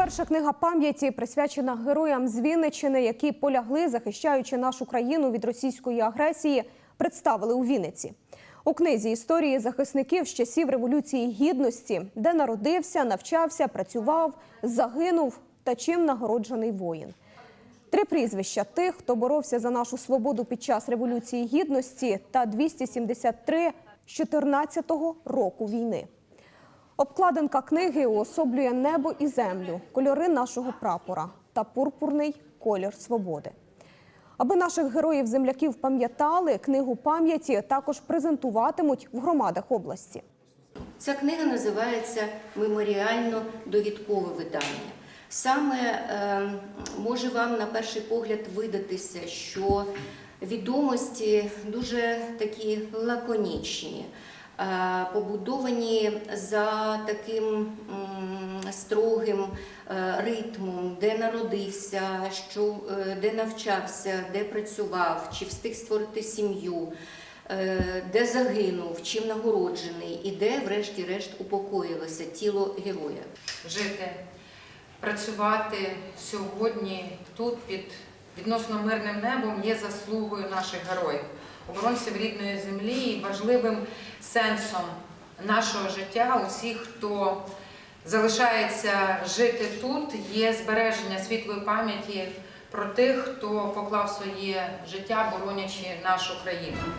Перша книга пам'яті присвячена героям з Вінниччини, які полягли, захищаючи нашу країну від російської агресії, представили у Вінниці. У книзі історії захисників з часів Революції Гідності, де народився, навчався, працював, загинув та чим нагороджений воїн. Три прізвища тих, хто боровся за нашу свободу під час Революції Гідності та 273 з 14-го року війни. Обкладинка книги уособлює небо і землю, кольори нашого прапора та пурпурний колір свободи. Аби наших героїв-земляків пам'ятали, книгу пам'яті також презентуватимуть в громадах області. Ця книга називається Меморіально-довідкове видання. Саме е, може вам на перший погляд видатися, що відомості дуже такі лаконічні, побудовані за таким строгим е, ритмом, де народився, що, е, де навчався, де працював, чи встиг створити сім'ю е, де загинув, чим нагороджений, і де, врешті-решт, упокоїлося тіло героя. жити, працювати сьогодні тут під відносно мирним небом є заслугою наших героїв, оборонців рідної землі і важливим сенсом нашого життя. Усіх, хто залишається жити тут, є збереження світлої пам'яті про тих, хто поклав своє життя, боронячи нашу країну.